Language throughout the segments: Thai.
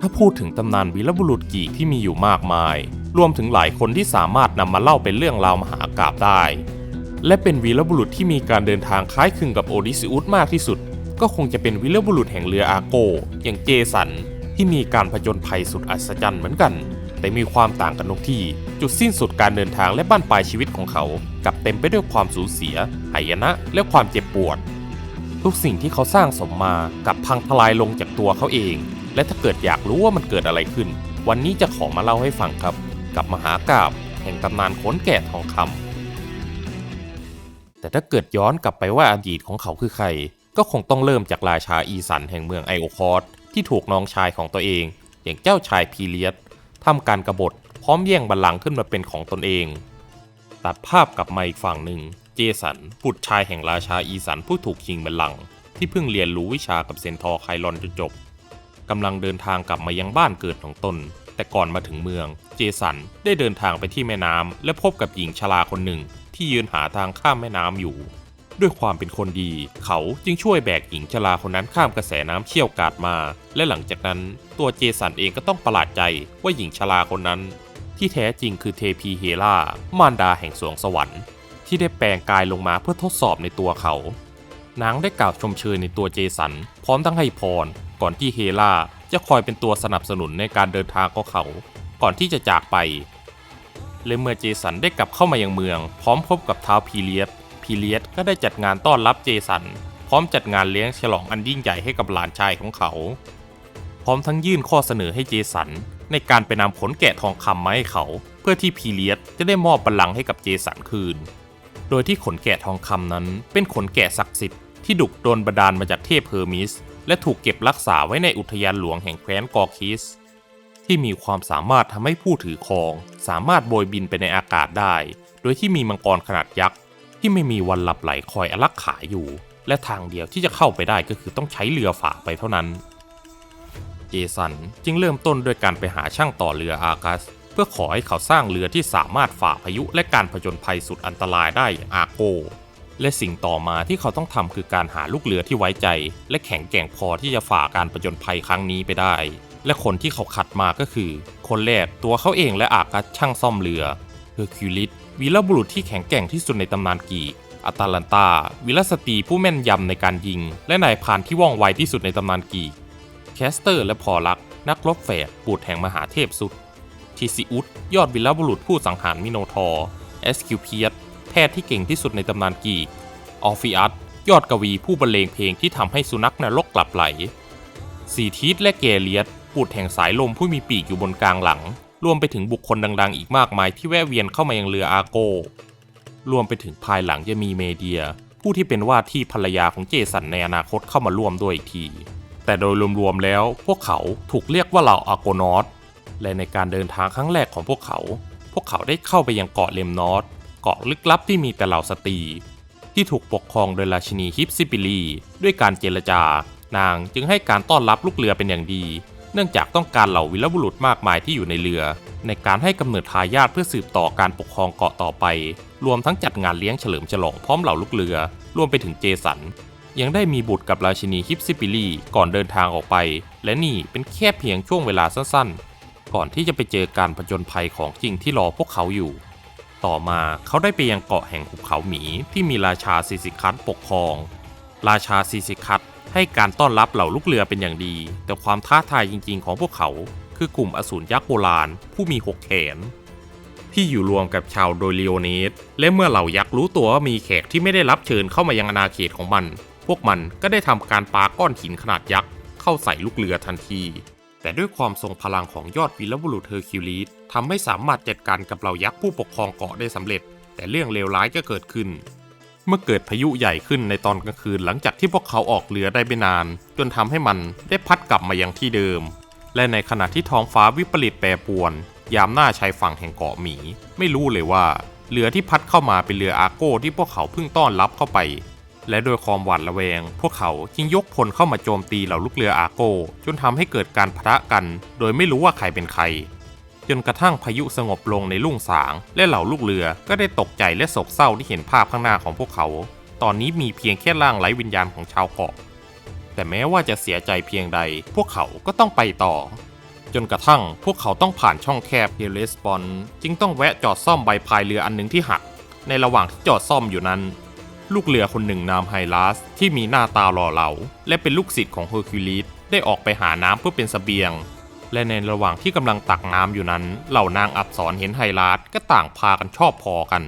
ถ้าพูดถึงตำนานวีรบุรุษกีกที่มีอยู่มากมาย รวมถึงหลายคนที่สามารถนำมาเล่าเป็นเรื่องราวมหากาบได้ และเป็นวีรบุรุษที่มีการเดินทางคล้ายคลึงกับโอดิซิอุสมากที่สุด ก็คงจะเป็นวีรบุรุษแห่งเรืออาโก อย่างเจสัน ที่มีการผจญภัยสุดอัศจรรย์เหมือนกัน แต่มีความต่างกันตรงที่ จุดสิ้นสุดการเดินทางและบ้านปลายชีวิตของเขากลับเต็มไปด้วยความสูญเสีย หายนะ และความเจ็บปวด ทุกสิ่งที่เขาสร้างสมมากับพังทลายลงจากตัวเขาเอง และถ้าเกิดอยากรู้ว่ามันเกิดอะไรขึ้น วันนี้จะขอมาเล่าให้ฟังครับ กับมหากราบแห่งตำนานขนแก่ทองคำแต่ถ้าเกิดย้อนกลับไปว่าอดีตของเขาคือใคร ก็คงต้องเริ่มจากราชาอีสันแห่งเมืองไอโอคอสที่ถูกน้องชายของตัวเอง อย่างเจ้าชายพีเลียสทำการกรบฏพร้อมแย่งบัลลังก์ขึ้นมาเป็นของตนเอง ตัดภาพกลับมาอีกฝั่งหนึ่ง เจสันบุตรชายแห่งราชาอีสันผู้ถูกชิงบัลลังก์ที่เพิ่งเรียนรู้วิชากับเซนทอร์ไคลอนจนจบ กำลังเดินทางกลับมายังบ้านเกิดของตน แต่ก่อนมาถึงเมือง เจสันได้เดินทางไปที่แม่น้ำและพบกับหญิงชราคนหนึ่ง ที่ยืนหาทางข้ามแม่น้ำอยู่ ด้วยความเป็นคนดี เขาจึงช่วยแบกหญิงชราคนนั้นข้ามกระแสน้ำเชี่ยวกาดมา และหลังจากนั้น ตัวเจสันเองก็ต้องประหลาดใจว่าหญิงชราคนนั้น ที่แท้จริงคือเทพีเฮลามารดาแห่งสวงสวรรค์ ที่ได้แปลงกายลงมาเพื่อทดสอบในตัวเขานางได้กล่าวชมเชยในตัวเจสัน พร้อมทั้งให้พร ก่อนที่เฮลาจะคอยเป็นตัวสนับสนุนในการเดินทางของเขา ก่อนที่จะจากไป และเมื่อเจสันได้กลับเข้ามายังเมือง พร้อมพบกับท้าวพีเลียสพีเลียสก็ได้จัดงานต้อนรับเจสัน พร้อมจัดงานเลี้ยงฉลองอันยิ่งใหญ่ให้กับหลานชายของเขา พร้อมทั้งยื่นข้อเสนอให้เจสัน ในการไปนำขนแกะทองคำมาให้เขา เพื่อที่พีเลียสจะได้มอบบัลลังก์ให้กับเจสันคืน โดยที่ขนแกะทองคำนั้นเป็นขนแกะศักดิ์สิทธิ์ที่ดุกโดนบันดาลมาจากเทพเฮอร์มิส และถูกเก็บรักษาไว้ในอุทยานหลวงแห่งแคว้นกอร์คิส ที่มีความสามารถทำให้ผู้ถือครอง สามารถโบยบินไปในอากาศได้ โดยที่มีมังกรขนาดยักษ์ที่ไม่มีวันหลับไหลคอยอารักขาอยู่ และทางเดียวที่จะเข้าไปได้ก็คือต้องใช้เรือฝ่าไปเท่านั้น เจสันจึงเริ่มต้นด้วยการไปหาช่างต่อเรืออากัส เพื่อขอให้เขาสร้างเรือที่สามารถฝ่าพายุและการผจญภัยสุดอันตรายได้อางอาโก และสิ่งต่อมาที่เขาต้องทำคือการหาลูกเรือที่ไว้ใจ และแข็งแกร่งพอที่จะฝ่าการผจญภัยครั้งนี้ไปได้ และคนที่เขาขัดมาก็คือ คนแรกตัวเขาเองและอากัสช่างซ่อมเรือเฮอร์คิวลิสวีรบุรุษที่แข็งแกร่งที่สุดในตำนานกีอัตาลันตาวีรสตรีผู้แม่นยำในการยิง และนายพานที่ว่องไวที่สุดในตำนานกีแคสเตอร์และพอลัก นักรบแฝดบุตรแห่งมหาเทพสุดทิซิอุสยอดวิลบุรุษผู้สังหารมิโนทอร์เอสคิวเพียส แพทย์ที่เก่งที่สุดในตำนานกีกออฟิอัสยอดกวีผู้บรรเลงเพลงที่ทำให้สุนัขนรกกลับไหลสีทีสและเกเลียสบุตรแห่งสายลมผู้มีปีกอยู่บนกลางหลัง รวมไปถึงบุคคลดังๆ อีกมากมายที่แวะเวียนเข้ามายังเรืออาโก รวมไปถึงภายหลังจะมีเมเดีย ผู้ที่เป็นว่าที่ภรรยาของเจสันในอนาคตเข้ามาร่วมด้วยอีกที แต่โดยรวมๆแล้วพวกเขาถูกเรียกว่าเหล่าอาโกนอสและในการเดินทางครั้งแรกของพวกเขา พวกเขาได้เข้าไปยังเกาะเลมนอส กาะลึกลับที่มีแต่เหล่าสตรี ที่ถูกปกครองโดยราชินีฮิปซิปิลี ด้วยการเจรจา นางจึงให้การต้อนรับลูกเรือเป็นอย่างดี เนื่องจากต้องการเหล่าวิรบุรุษมากมายที่อยู่ในเรือ ในการให้กำเนิดทายาทเพื่อสืบต่อการปกครองเกาะต่อไป รวมทั้งจัดงานเลี้ยงเฉลิมฉลองพร้อมเหล่าลูกเรือ รวมไปถึงเจสันยังได้มีบุตรกับราชินีฮิปซิปิลีก่อนเดินทางออกไป และนี่เป็นแค่เพียงช่วงเวลาสั้นๆ ก่อนที่จะไปเจอการผจญภัยของจริงที่รอพวกเขาอยู่ ต่อมาเขาได้ไปยังเกาะแห่งหุบเขาหมีที่มีราชาซิซิคัสปกครอง ราชาซิซิคัสให้การต้อนรับเหล่าลูกเรือเป็นอย่างดี แต่ความท้าทายจริง ๆ ของพวกเขา คือกลุ่มอสูรยักษ์โบราณผู้มีหกแขน ที่อยู่รวมกับชาวโดยเลโอเนสและเมื่อเหล่ายักษ์รู้ตัวว่ามีแขกที่ไม่ได้รับเชิญเข้ามายังอาณาเขตของมัน พวกมันก็ได้ทำการปาก้อนหินขนาดยักษ์เข้าใส่ลูกเรือทันที แต่ด้วยความทรงพลังของยอดวีรบุรุษเฮอร์คิวลิสทำให้สามารถจัดการกับเหล่ายักษ์ผู้ปกครองเกาะได้สำเร็จ แต่เรื่องเลวร้ายก็เกิดขึ้น เมื่อเกิดพายุใหญ่ขึ้นในตอนกลางคืนหลังจากที่พวกเขาออกเรือได้ไม่นาน จนทำให้มันได้พัดกลับมายังที่เดิม และในขณะที่ท้องฟ้าวิปริตแปรปรวน ยามหน้าชายฝั่งแห่งเกาะหมี ไม่รู้เลยว่าเรือที่พัดเข้ามาเป็นเรืออาโก้ที่พวกเขาเพิ่งต้อนรับเข้าไป และโดยความหวาดระแวง พวกเขาจึงยกพลเข้ามาโจมตีเหล่าลูกเรืออาโก จนทำให้เกิดการพะกัน โดยไม่รู้ว่าใครเป็นใคร จนกระทั่งพายุสงบลงในรุ่งสาง และเหล่าลูกเรือก็ได้ตกใจและโศกเศร้าที่เห็นภาพข้างหน้าของพวกเขา ตอนนี้มีเพียงแค่ร่างไร้วิญญาณของชาวเกาะ แต่แม้ว่าจะเสียใจเพียงใด พวกเขาก็ต้องไปต่อ จนกระทั่งพวกเขาต้องผ่านช่องแคบเฮเลสปอน จึงต้องแวะจอดซ่อมใบพายเรืออันหนึ่งที่หัก ในระหว่างที่จอดซ่อมอยู่นั้น ลูกเรือคนหนึ่งนามไฮลัสที่มีหน้าตาหล่อเหลา และเป็นลูกศิษย์ของเฮอร์คิวลิสได้ออกไปหาน้ำเพื่อเป็นสเสบียง และในระหว่างที่กำลังตักน้ำอยู่นั้น เหล่านางอับสรเห็นไฮลัสก็ต่างพากันชอบพอกัน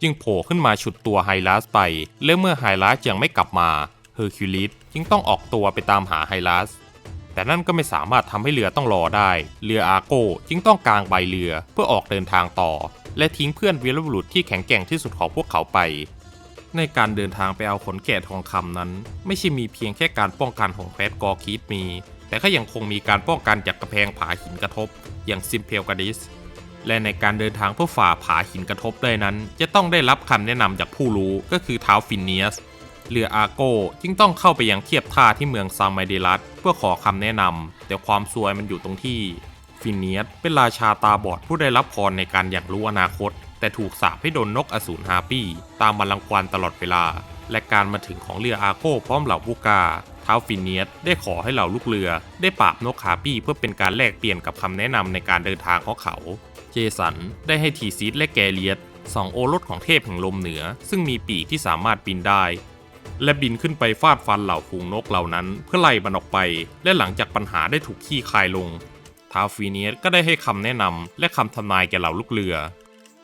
จึงโผล่ขึ้นมาฉุดตัวไฮลัสไป และเมื่อไฮลัสยังไม่กลับมาเฮอร์คิวลิสจึงต้องออกตัวไปตามหาไฮลัสแต่นั่นก็ไม่สามารถทำให้เรือต้องรอได้ เรืออาโก้จึงต้องกางใบเรือเพื่อออกเดินทางต่อ และทิ้งเพื่อนวีรบุรุษที่แข็งแกร่งที่สุดของพวกเขาไป ในการเดินทางไปเอาขนแกะทองคำนั้น ไม่ใช่มีเพียงแค่การป้องกันของแคว้นกอร์คีดมี แต่ก็ยังคงมีการป้องกันจากกระแพงผาหินกระทบ อย่างซิมเพลกาดิสและในการเดินทางเพื่อฝ่าผาหินกระทบเลยนั้น จะต้องได้รับคำแนะนำจากผู้รู้ก็คือเท้าฟินเนียสเรืออาโก้จึงต้องเข้าไปยังเทียบท่าที่เมืองซามาเดลัสเพื่อขอคำแนะนำแต่ความซวยมันอยู่ตรงที่ฟินเนียสเป็นราชาตาบอดผู้ได้รับพรในการอย่างรู้อนาคต แต่ถูกสาปให้โดนนกอสูรฮาปี้ ตามมาลังควานตลอดเวลา และการมาถึงของเรืออาโก้พร้อมเหล่าผู้กาท้าฟินเนียสได้ขอให้เหล่าลูกเรือ ได้ปราบนกฮาปี้เพื่อเป็นการแลกเปลี่ยนกับคำแนะนำในการเดินทางของเขา เจสันได้ให้ทีซีดและแกเลียสสองโอรสของเทพแห่งลมเหนือ ซึ่งมีปีกที่สามารถบินได้ และบินขึ้นไปฟาดฟันเหล่าฝูงนกเหล่านั้น เพื่อไล่มันออกไป และหลังจากปัญหาได้ถูกขี้คายลงท้าวฟีเนียสก็ได้ให้คำแนะนำและคำทำนายแก่เหล่าลูกเรือ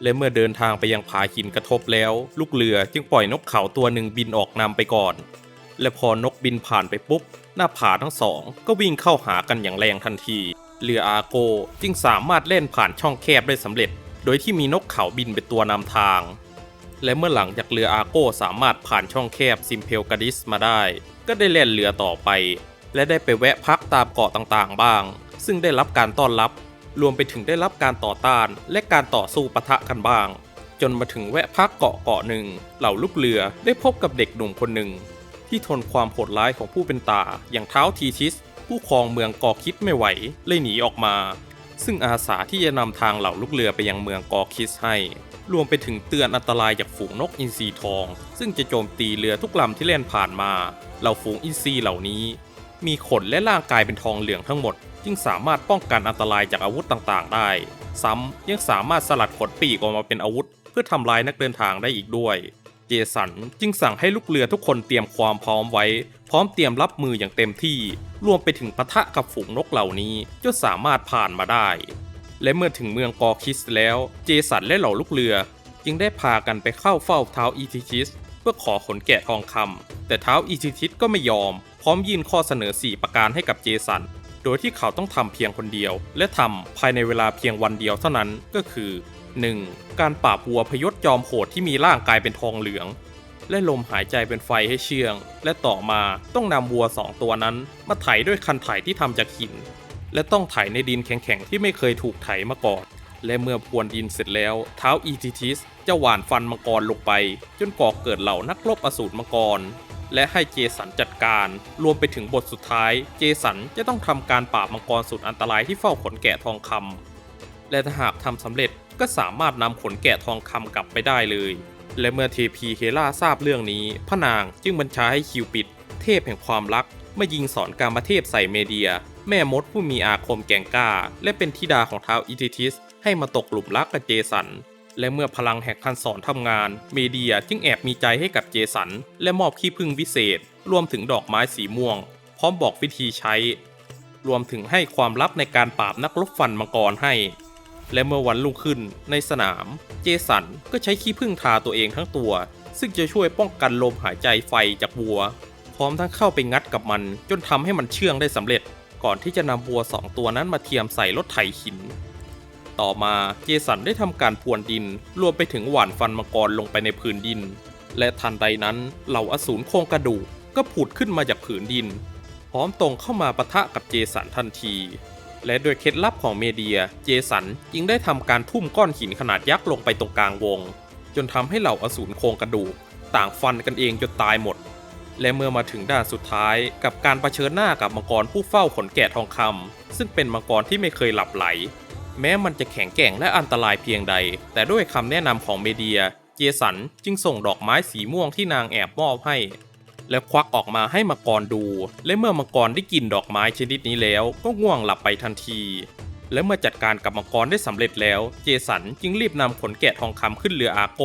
และเมื่อเดินทางไปยังผาหินกระทบแล้ว ลูกเรือจึงปล่อยนกเขาตัวหนึ่งบินออกนำไปก่อน และพอนกบินผ่านไปปุ๊บ หน้าผาทั้งสอง ก็วิ่งเข้าหากันอย่างแรงทันที เรืออาโกจึงสามารถเล่นผ่านช่องแคบได้สำเร็จ โดยที่มีนกเขาบินเป็นตัวนำทาง และเมื่อหลังจากเรืออาโก้สามารถผ่านช่องแคบซิมเพลกาดิสมาได้ ก็ได้เล่นเรือต่อไป และได้ไปแวะพักตามเกาะต่างๆ บ้าง ซึ่งได้รับการต้อนรับ รวมไปถึงได้รับการต่อต้านและการต่อสู้ปะทะกันบ้าง จนมาถึงแวะพักเกาะเกาะหนึ่ง เหล่าลูกเรือได้พบกับเด็กหนุ่มคนหนึ่ง ที่ทนความโหดร้ายของผู้เป็นตาอย่างเท้าทีชิส ผู้ครองเมืองกอคิดไม่ไหวเลยหนีออกมา ซึ่งอาสาที่จะนำทางเหล่าลูกเรือไปยังเมืองกอคิสให้รวมไปถึงเตือนอันตรายจากฝูงนกอินทรีทอง ซึ่งจะโจมตีเรือทุกลำที่เล่นผ่านมา เหล่าฝูงอินทรีเหล่านี้ มีขนและร่างกายเป็นทองเหลืองทั้งหมด จึงสามารถป้องกันอันตรายจากอาวุธต่างๆ ได้ ซ้ำยังสามารถสลัดขนปีกออกมาเป็นอาวุธ เพื่อทำลายนักเดินทางได้อีกด้วย เจสันจึงสั่งให้ลูกเรือทุกคนเตรียมความพร้อมไว้ พร้อมเตรียมรับมืออย่างเต็มที่ รวมไปถึงปะทะกับฝูงนกเหล่านี้จนสามารถผ่านมาได้ และเมื่อถึงเมืองกอคิสแล้ว เจสันและเหล่าลูกเรือ จึงได้พากันไปเข้าเฝ้าเท้าอีทิชิสเพื่อขอขนแกะทองคำแต่เท้าอีทิชิสก็ไม่ยอม พร้อมยื่นข้อเสนอ 4 ประการให้กับเจสัน โดยที่เขาต้องทำเพียงคนเดียว และทำภายในเวลาเพียงวันเดียวเท่านั้นก็คือ 1. การปราบวัวพยศจอมโหดที่มีร่างกายเป็นทองเหลือง และลมหายใจเป็นไฟให้เชื่อง และต่อมาต้องนำวัวสองตัวนั้นมาไถด้วยคันไถที่ทำจากหิน และต้องไถในดินแข็งๆที่ไม่เคยถูกไถมาก่อน และเมื่อพรวนดินเสร็จแล้วเท้าอีทิทิสจะหว่านฟันมังกรลงไป จนก่อเกิดเหล่านักรบอสูรมังกร และให้เจสันจัดการ รวมไปถึงบทสุดท้าย เจสันจะต้องทำการปราบมังกรสุดอันตรายที่เฝ้าขนแกะทองคำและถ้าหากทำสำเร็จก็สามารถนำขนแกะทองคำกลับไปได้เลย และเมื่อเทพีเฮราทราบเรื่องนี้ พระนางจึงบัญชาให้คิวปิด เทพแห่งความรักมายิงสอนการมาเทพใส่เมเดีย แม่มดผู้มีอาคมแก่งกล้า และเป็นธิดาของท้าวอิทิทิส ให้มาตกหลุมรักกับเจสัน และเมื่อพลังแห่งคันสอนทำงาน เมเดียจึงแอบมีใจให้กับเจสัน และมอบขี้พึ่งวิเศษ รวมถึงดอกไม้สีม่วง พร้อมบอกวิธีใช้ รวมถึงให้ความลับในการปราบนักรบฟันมังกรให้ และเมื่อวันรุ่งขึ้นในสนาม เจสันก็ใช้ขี้ผึ้งทาตัวเองทั้งตัว ซึ่งจะช่วยป้องกันลมหายใจไฟจากวัว พร้อมทั้งเข้าไปงัดกับมัน จนทำให้มันเชื่องได้สำเร็จ ก่อนที่จะนำวัวสองตัวนั้นมาเทียมใส่รถไถหิน ต่อมาเจสันได้ทำการพรวนดิน รวมไปถึงหว่านฟันมังกรลงไปในผืนดิน และทันใดนั้นเหล่าอสูรโครงกระดูกก็ผุดขึ้นมาจากผืนดิน พร้อมตรงเข้ามาปะทะกับเจสันทันที และโดยเคล็ดลับของเมเดีย เจสันจึงได้ทำการทุ่มก้อนหินขนาดยักษ์ลงไปตรงกลางวง จนทำให้เหล่าอสูรโครงกระดูก ต่างฟันกันเองจนตายหมด และเมื่อมาถึงด่านสุดท้ายกับการรเผชิญหน้ากับมังกรผู้เฝ้าขนแกะทองคำซึ่งเป็นมังกรที่ไม่เคยหลับไหล แม้มันจะแข็งแกร่งและอันตรายเพียงใด แต่ด้วยคำแนะนำของเมเดีย เจสันจึงส่งดอกไม้สีม่วงที่นางแอบมอบให้ และควักออกมาให้มังกรดู และเมื่อมังกรได้กลิ่นดอกไม้ชนิดนี้แล้ว ก็ง่วงหลับไปทันที และเมื่อจัดการกับมังกรได้สำเร็จแล้ว เจสันจึงรีบนำขนแกะทองคำขึ้นเรืออาโก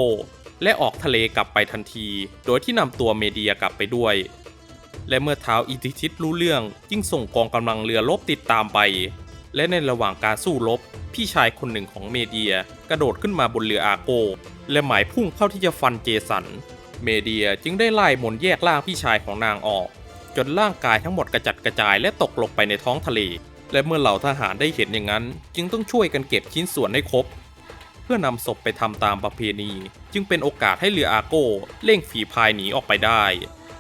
และออกทะเลกลับไปทันที โดยที่นำตัวเมเดียกลับไปด้วยและเมื่อเท้าอิทิชิตรู้เรื่อง จึงส่งกองกำลังเรือรบติดตามไป และในระหว่างการสู้รบ พี่ชายคนหนึ่งของเมเดียกระโดดขึ้นมาบนเรืออาโก และหมายพุ่งเข้าที่จะฟันเจสัน เมเดียจึงได้ไล่มนแยกร่างพี่ชายของนางออก จนร่างกายทั้งหมดกระจัดกระจายและตกลงไปในท้องทะเล และเมื่อเหล่าทหารได้เห็นอย่างนั้น จึงต้องช่วยกันเก็บชิ้นส่วนให้ครบ เพื่อนำศพไปทำตามประเพณี จึงเป็นโอกาสให้เรืออาโกเร่งฝีพายหนีออกไปได้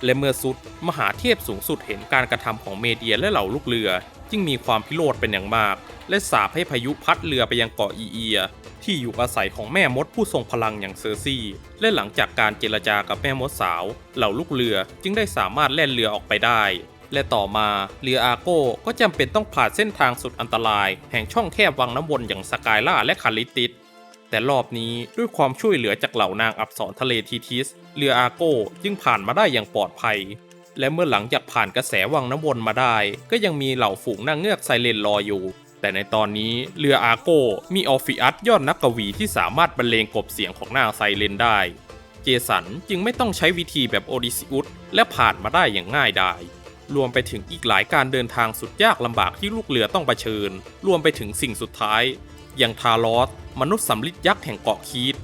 และเมื่อสุดมหาเทพสูงสุดเห็นการกระทำของเมเดียและเหล่าลูกเรือ จึงมีความพิโรธเป็นอย่างมาก และสาปให้พายุพัดเรือไปยังเกาะอีเอีย ที่อยู่อาศัยของแม่มดผู้ทรงพลังอย่างเซอร์ซี่ และหลังจากการเจรจากับแม่มดสาว เหล่าลูกเรือจึงได้สามารถแล่นเรือออกไปได้ และต่อมาเรืออาโก้ก็จำเป็นต้องผ่านเส้นทางสุดอันตราย แห่งช่องแคบวังน้ำวนอย่างสกายล่าและคาลิติสแต่รอบนี้ด้วยความช่วยเหลือจากเหล่านางอับสรทะเลทีทิส เรืออาโก้จึงผ่านมาได้อย่างปลอดภัย และเมื่อหลังจากผ่านกระแสวังน้ำวนมาได้ ก็ยังมีเหล่าฝูงนางเงือกไซเรนรออยู่ แต่ในตอนนี้เรืออาโก้มีออฟิอัสยอดนักกวีที่สามารถบรรเลงกบเสียงของนางไซเรนได้ เจสันจึงไม่ต้องใช้วิธีแบบโอดิซิอุสและผ่านมาได้อย่างง่ายดายรวมไปถึงอีกหลายการเดินทางสุดยากลำบากที่ลูกเรือต้องเผชิญ รวมไปถึงสิ่งสุดท้าย อย่างทารอสมนุษย์สำลิดยักษ์แห่งเกาะคีต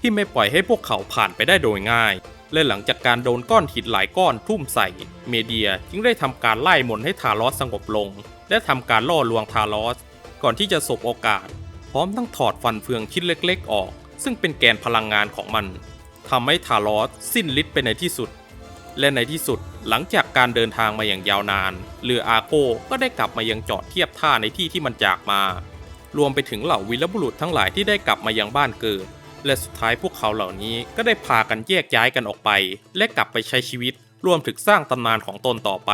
ที่ไม่ปล่อยให้พวกเขาผ่านไปได้โดยง่าย และหลังจากการโดนก้อนหินหลายก้อนทุ่มใส่ เมเดียจึงได้ทำการไล่มนให้ทารอสสงบลง และทำการล่อลวงทารอส ก่อนที่จะสบโอกาส พร้อมทั้งถอดฟันเฟืองชิ้นเล็กๆ ออก ซึ่งเป็นแกนพลังงานของมันทำให้ทารอสสิ้นฤทธิ์ไปในที่สุด และในที่สุดหลังจากการเดินทางมาอย่างยาวนานเรืออาโก้ก็ได้กลับมายังจอดเทียบท่าในที่ที่มันจากมา รวมไปถึงเหล่าวีรบุรุษทั้งหลายที่ได้กลับมายังบ้านเกิด และสุดท้ายพวกเขาเหล่านี้ก็ได้พากันแยกย้ายกันออกไป และกลับไปใช้ชีวิตรวมถึงสร้างตำนานของตนต่อไป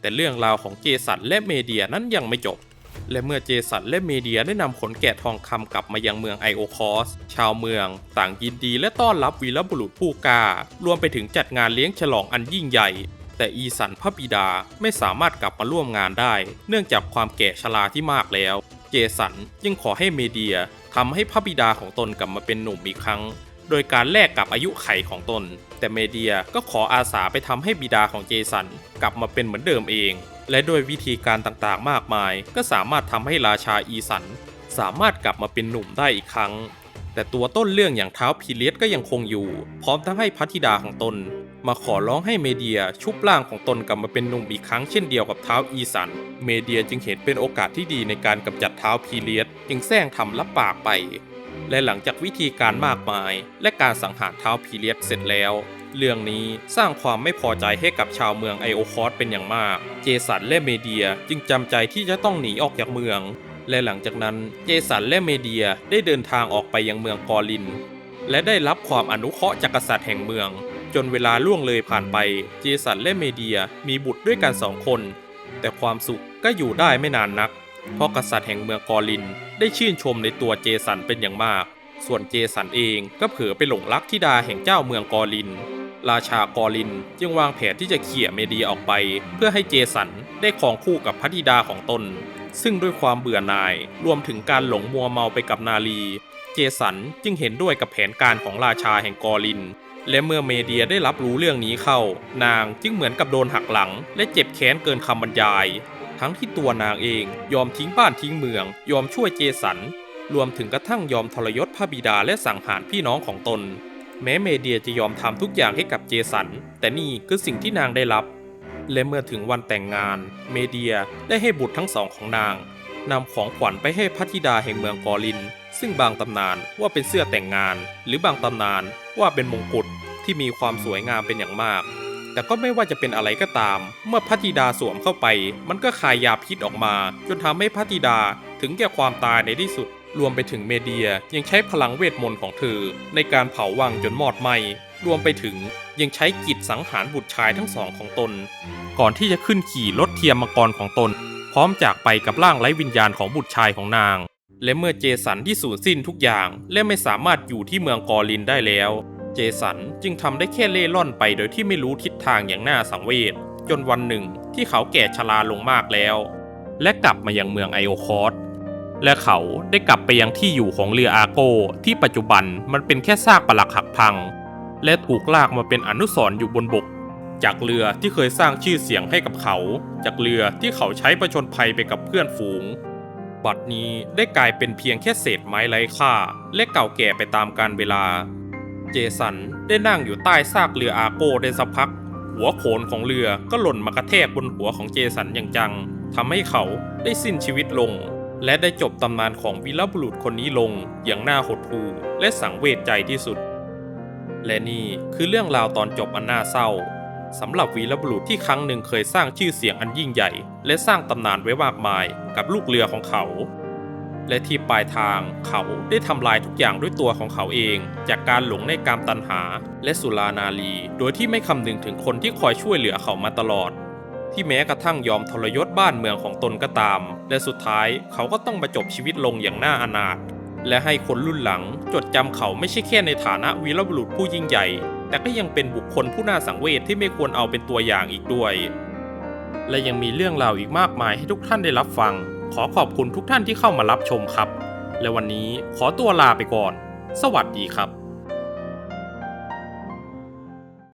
แต่เรื่องราวของเจสันและเมเดียนั้นยังไม่จบ และเมื่อเจสันและเมเดียได้นำขนแกะทองคำกลับมายังเมืองไอโอคอส ชาวเมือง ต่างยินดีและต้อนรับวีรบุรุษผู้กล้ารวมไปถึงจัดงานเลี้ยงฉลองอันยิ่งใหญ่ แต่อีสันพระบิดาไม่สามารถกลับมาร่วมงานได้ เนื่องจากความแก่ชราที่มากแล้ว เจสันจึงขอให้เมเดีย ทำให้พระบิดาของตนกลับมาเป็นหนุ่มอีกครั้ง โดยการแลกกับอายุไขของตน แต่เมเดียก็ขออาสาไปทำให้บิดาของเจสันกลับมาเป็นเหมือนเดิมเอง และโดยวิธีการต่างๆมากมาย ก็สามารถทำให้ราชาอีสันสามารถกลับมาเป็นหนุ่มได้อีกครั้ง แต่ตัวต้นเรื่องอย่างเท้าพีเลียสก็ยังคงอยู่ พร้อมทั้งให้พัธิดาของตน มาขอร้องให้เมเดียชุบร่างของตนกลับมาเป็นหนุ่มอีกครั้งเช่นเดียวกับเท้าอีสัน เมเดียจึงเห็นเป็นโอกาสที่ดีในการกำจัดเท้าพีเลียสจึงแซงทำรับปากไป และหลังจากวิธีการมากมาย และการสังหารเท้าพีเลียสเสร็จแล้ว เรื่องนี้สร้างความไม่พอใจให้กับชาวเมืองไอโอคอสเป็นอย่างมาก เจสันและเมเดียจึงจำใจที่จะต้องหนีออกจากเมือง และหลังจากนั้นเจสันและเมเดียได้เดินทางออกไปยังเมืองกอริน และได้รับความอนุเคราะห์จากกษัตริย์แห่งเมือง จนเวลาล่วงเลยผ่านไป เจสันและเมเดียมีบุตรด้วยกันสองคน แต่ความสุขก็อยู่ได้ไม่นานนัก เพราะกษัตริย์แห่งเมืองกอริน ได้ชื่นชมในตัวเจสันเป็นอย่างมาก ส่วนเจสันเองก็เผลอไปหลงรักธิดาแห่งเจ้าเมืองกอริน ราชากอรินจึงวางแผนที่จะเขี่ยเมเดียออกไป เพื่อให้เจสันได้ครองคู่กับพระธิดาของตน ซึ่งด้วยความเบื่อหน่ายรวมถึงการหลงมัวเมาไปกับนาลี เจสันจึงเห็นด้วยกับแผนการของราชาแห่งกอริน และเมื่อเมเดียได้รับรู้เรื่องนี้เข้า นางจึงเหมือนกับโดนหักหลัง และเจ็บแค้นเกินคำบรรยาย ทั้งที่ตัวนางเองยอมทิ้งบ้านทิ้งเมือง ยอมช่วยเจสัน รวมถึงกระทั่งยอมทรยศพระบิดาและสังหารพี่น้องของตน แม้เมเดียจะยอมทำทุกอย่างให้กับเจสัน แต่นี่คือสิ่งที่นางได้รับและเมื่อถึงวันแต่งงาน เมเดียได้ให้บุตรทั้งสองของนาง นำของขวัญไปให้พระธิดาแห่งเมืองกอริน ซึ่งบางตำนานว่าเป็นเสื้อแต่งงาน หรือบางตำนานว่าเป็นมงกุฎที่มีความสวยงามเป็นอย่างมาก แต่ก็ไม่ว่าจะเป็นอะไรก็ตาม เมื่อพระธิดาสวมเข้าไป มันก็คายยาพิษออกมา จนทำให้พระธิดาถึงแก่ความตายในที่สุด รวมไปถึงเมเดียยังใช้พลังเวทมนต์ของเธอ ในการเผาวังจนมอดไหมรวมไปถึงยังใช้กิจสังหารบุตรชายทั้งสองของตน ก่อนที่จะขึ้นขี่รถเทียมมังกรของตน พร้อมจากไปกับร่างไร้วิญญาณของบุตรชายของนาง และเมื่อเจสันที่สูญสิ้นทุกอย่าง และไม่สามารถอยู่ที่เมืองกอรินได้แล้ว เจสันจึงทำได้แค่เล่ร่อนไปโดยที่ไม่รู้ทิศทางอย่างน่าสังเวชจนวันหนึ่งที่เขาแก่ชราลงมากแล้ว และกลับมายังเมืองไอโอคอสและเขาได้กลับไปยังที่อยู่ของเรืออาโก ที่ปัจจุบันมันเป็นแค่ซากปรักหักพัง และถูกลากมาเป็นอนุสรณ์อยู่บนบก จากเรือที่เคยสร้างชื่อเสียงให้กับเขา จากเรือที่เขาใช้ประชนภัยไปกับเพื่อนฝูง บัดนี้ได้กลายเป็นเพียงแค่เศษไม้ไร้ค่า และเก่าแก่ไปตามกาลเวลา เจสันได้นั่งอยู่ใต้ซากเรืออาโก้ได้สักพัก หัวโขนของเรือก็หล่นมากระแทกบนหัวของเจสันอย่างจังทำให้เขาได้สิ้นชีวิตลง และได้จบตำนานของวีรบุรุษคนนี้ลงอย่างน่าหดหู่และสังเวชใจที่สุด และนี่คือเรื่องราวตอนจบอันน่าเศร้า สำหรับวีรบุรุษที่ครั้งหนึ่งเคยสร้างชื่อเสียงอันยิ่งใหญ่ และสร้างตำนานไว้มากมายกับลูกเรือของเขา และที่ปลายทางเขาได้ทำลายทุกอย่างด้วยตัวของเขาเอง จากการหลงในกามตันหาและสุรานารี โดยที่ไม่คำนึงถึงคนที่คอยช่วยเหลือเขามาตลอด ที่แม้กระทั่งยอมทรยศบ้านเมืองของตนก็ตาม และสุดท้ายเขาก็ต้องมาจบชีวิตลงอย่างน่าอนาถและให้คนรุ่นหลังจดจำเขาไม่ใช่แค่ในฐานะวีรบุรุษผู้ยิ่งใหญ่ แต่ก็ยังเป็นบุคคลผู้น่าสังเวชที่ไม่ควรเอาเป็นตัวอย่างอีกด้วย และยังมีเรื่องราวอีกมากมายให้ทุกท่านได้รับฟัง ขอขอบคุณทุกท่านที่เข้ามารับชมครับ และวันนี้ขอตัวลาไปก่อน สวัสดีครับ